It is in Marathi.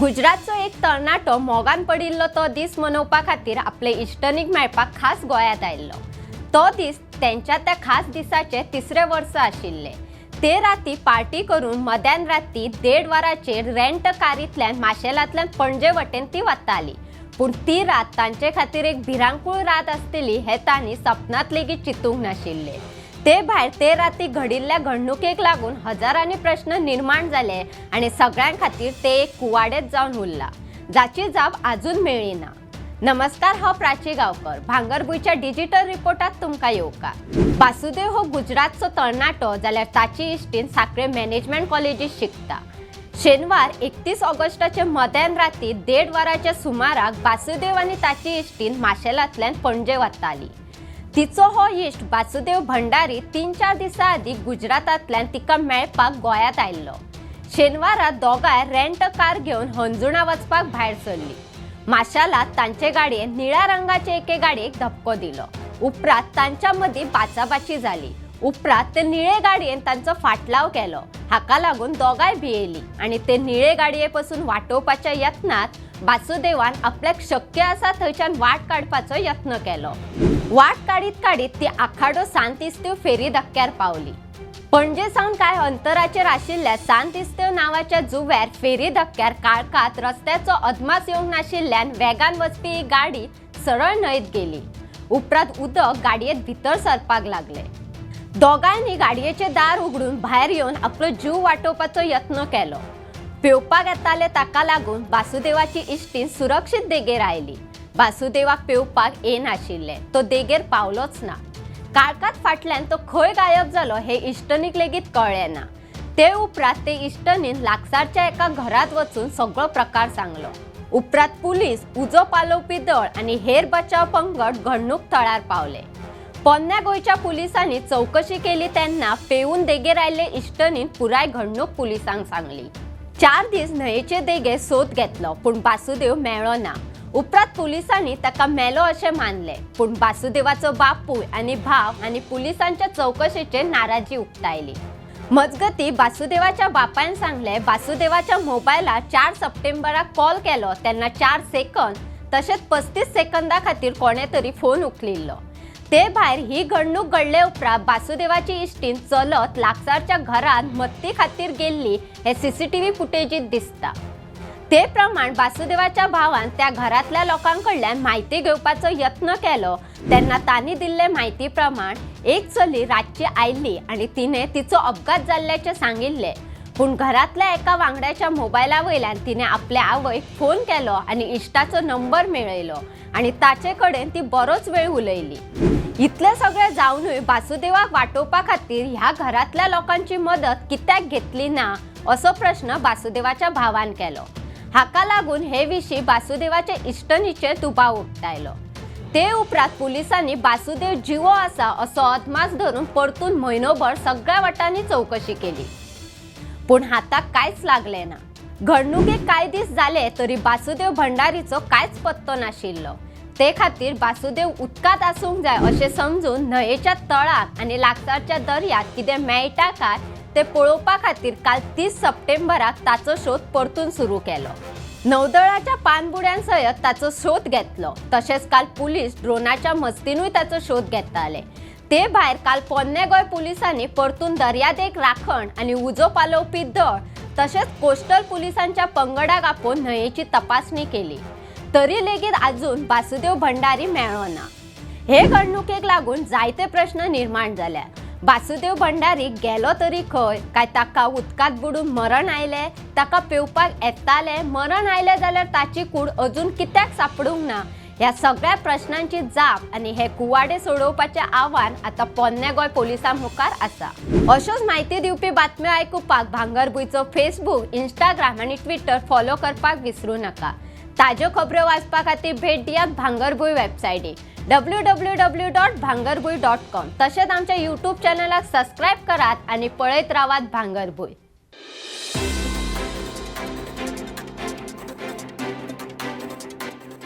गुजरातचो एक तरणाटो मोगान पडिल्लो तो दीस मनोवपा खातीर आपले इश्टनीक मेळपाक खास गोंयांत आयिल्लो. तो दीस त्यांच्या त्या खास दिसाचे तिसरे वर्स आशिल्ले. ते राती पार्टी करून मध्यान राती देड वरांचेर रेंट कारींतल्यान माशेलांतल्यान पणजे वटेन ती वताली. पूण ती रात तांचे खातीर एक भिरांकूळ रात आसतली हे तांणी सपनांत लेगीत चिंतूंक नाशिल्लें. ते भायर ते राती घडिल्ल्या घडणुकेक लागून हजारांनी प्रश्न निर्माण जाले आनी सगळ्यां खातीर ते एक कुवाडेच जावन उरला. जाची जाप आजून मेळ्ळी ना नमस्कार हांव प्राची गांवकर. भांगरभूंयच्या डिजिटल रिपोर्टात तुमकां येवकार वासुदेव हो गुजरातचो तरणाटो जाल्यार ताची इश्टीन साखरे मॅनेजमेंट कॉलेजीत शिकता. शेनवार एकतीस ऑगस्टाचे मध्यान राती देड वरांच्या सुमाराक वासुदेव आनी ताची इश्टीन माशेलांतल्यान पणजे वताली. तिचो हो इश्ट वासुदेव भंडारी तीन चार दिसा आदीं गुजरातांतल्यान तिका मेळपाक गोंयांत आयिल्लो. शेनवारा दोगांय रेंट कार घेवन हंजुणा वचपाक भायर सरली. माशाला तांचे गाडयेन निळ्या रंगाचे एके गाडयेक धपको दिलो. उपरांत तांच्या मदीं बाचाबाची जाली. उपरांत ते निळे गाडयेन तांचो फाटलाव केलो. हाका लागून दोगांय भियेली आनी ते निळे गाडये पसून वाटोवपाच्या यत्नांत वासुदेवान आपल्याक शक्य आसा थंयच्यान वाट काडपाचो यत्न केलो. वाट काडीत काडीत ती आखाडो सांतिस्तेव फेरी धक्क्यार पावली. पणजे सावन कांय अंतराचेर आशिल्ल्या सांतिस्तेव नांवाच्या जुव्यार फेरी धक्क्यार काळखात रस्त्याचो अदमास येवंक नाशिल्ल्यान वेगान वचपी ही गाडी सरळ न्हंयत गेली. उपरांत उदक गाडयेंत भितर सरपाक लागले. दोगांयनी गाडयेचें दार उगडून भायर येवन आपलो जीव वाटोवपाचो यत्न केलो. पेवपाक येताले ताका लागून वासुदेवाची इश्टीण सुरक्षीत देगेर आयली. वासुदेवाक पेवपाक येनाशिल्ले तो देगेर पावलोच ना. काळखात फाटल्यान तो खंय गायब जालो हे इश्टनीक लेगीत कळ्ळें ना ते उपरांत ते इश्टनीन लागसारच्या एका घरात वचून सगळो प्रकार सांगलो. उपरांत पुलीस उजो पालोवपी दळ आनी हेर बचाव पंगड घडणूक थळार पावले. पोन्न्या गोंयच्या पुलिसांनी चौकशी केली तेन्ना पेवून देगेर आयले इश्टनीन पुराय घडणूक पुलिसांक सांगली. चार दीस न्हंयेचे देगे सोद घेतलो पूण वासुदेव मेळ्ळो ना. उपरांत पुलिसांनी ताका मेलो अशें मानले पूण वासुदेवाचो बापूय आनी भाव आनी पुलिसांच्या चौकशेचेर नाराजी उक्तायली. मजगती वासुदेवाच्या बापायन सांगले वासुदेवाच्या मोबायलार चार सप्टेंबराक कॉल केलो तेन्ना चार सेकंद तशेंच पस्तीस सेकंदा खातीर कोणे तरी फोन उखलिल्लो. ते भायर ही घडणूक घडले उपरांत वासुदेवाची इश्टीन चलत लागसारच्या घरांत मत्ती खातीर गेल्ली हे सीसीटीव्ही फुटेजीत दिसता. ते प्रमाण वासुदेवाच्या भावान त्या घरातल्या लोकांकडल्यान म्हायती घेवपाचो यत्न केलो. तेन्ना तांणी दिल्ले म्हायती प्रमाण एक चली रातची आयली आनी तिने तिचो अपघात जाल्ल्याचें सांगिल्लें. पूण घरातल्या एका वांगड्याच्या मोबायला वयल्यान तिने आपल्या आवयक फोन केलो आनी इश्टाचो नंबर मेळयलो आनी ताचे कडेन ती बरोच वेळ उलयली. इतलें सगळें जावनूय वासुदेवाक वाटोवपा खातीर ह्या घरातल्या लोकांची मदत कित्याक घेतली ना असो प्रश्न वासुदेवाच्या भावान केलो. हाका लागून हे विशीं वासुदेवाचे इश्टनीचेर दुबाव उक्तायलो ते उपरांत पुलिसांनी वासुदेव जिवो आसा असो अदमास धरून परतून म्हयनोभर सगळ्या वटांनी चौकशी केली. पूण हाताक कांयच लागलें ना. घडणुकेक कांय दीस जाले तरी वासुदेव भंडारीचो कांयच पत्तो नाशिल्लो. ते खातीर वासुदेव उदकांत आसूंक जाय अशें समजून न्हंयेच्या तळाक आनी लागसारच्या दर्याक कितें मेळटा काय ते पळोवपा खातीर काल तीस सप्टेंबराक ताचो शोध परतून सुरू केलो. नौदळाच्या पानबुड्यां सयत ताचो शोध घेतलो. तशेंच काल पुलीस ड्रोनाच्या मस्तीनूय ताचो शोध घेताले. ते भायर काल पोन्ने गोंय पुलिसांनी परतून दर्यादेग राखण आनी उजो पालोवपी दळ तशेंच कोस्टल पुलिसांच्या पंगडाक आपोवन न्हंयेची तपासणी केली. तरी लेगीत आजून वासुदेव भंडारी मेळ्ळो ना हे घडणुकेक लागून जायते प्रश्न निर्माण जाल्या वासुदेव भंडारी गेलो तरी खंय? काय ताका उदकांत बुडून मरण आयलें? ताका पेवपाक येताले? मरण आयलें जाल्यार ताची कूड अजून कित्याक सापडूंक ना? ह्या सगळ्या प्रश्नांची जाप आनी हे कुवाडे सोडोवपाचें आव्हान आतां पोन्ने गोंय पोलिसां मुखार आसा. अश्योच म्हायती दिवपी बातम्यो आयकुपाक भांगरभूंयचो फेसबूक इंस्टाग्राम आनी ट्विटर फॉलो करपाक विसरूं नाका. ताज्यो खबऱ्यो वाचपा खातीर भेट दियात Bhangarbhuin वेबसायटीक W W W dot Bhangarbhuin dot com तशेंच आमच्या यूट्यूब चॅनलाक सबस्क्रायब करात आनी पळयत रावात भांगरभूंय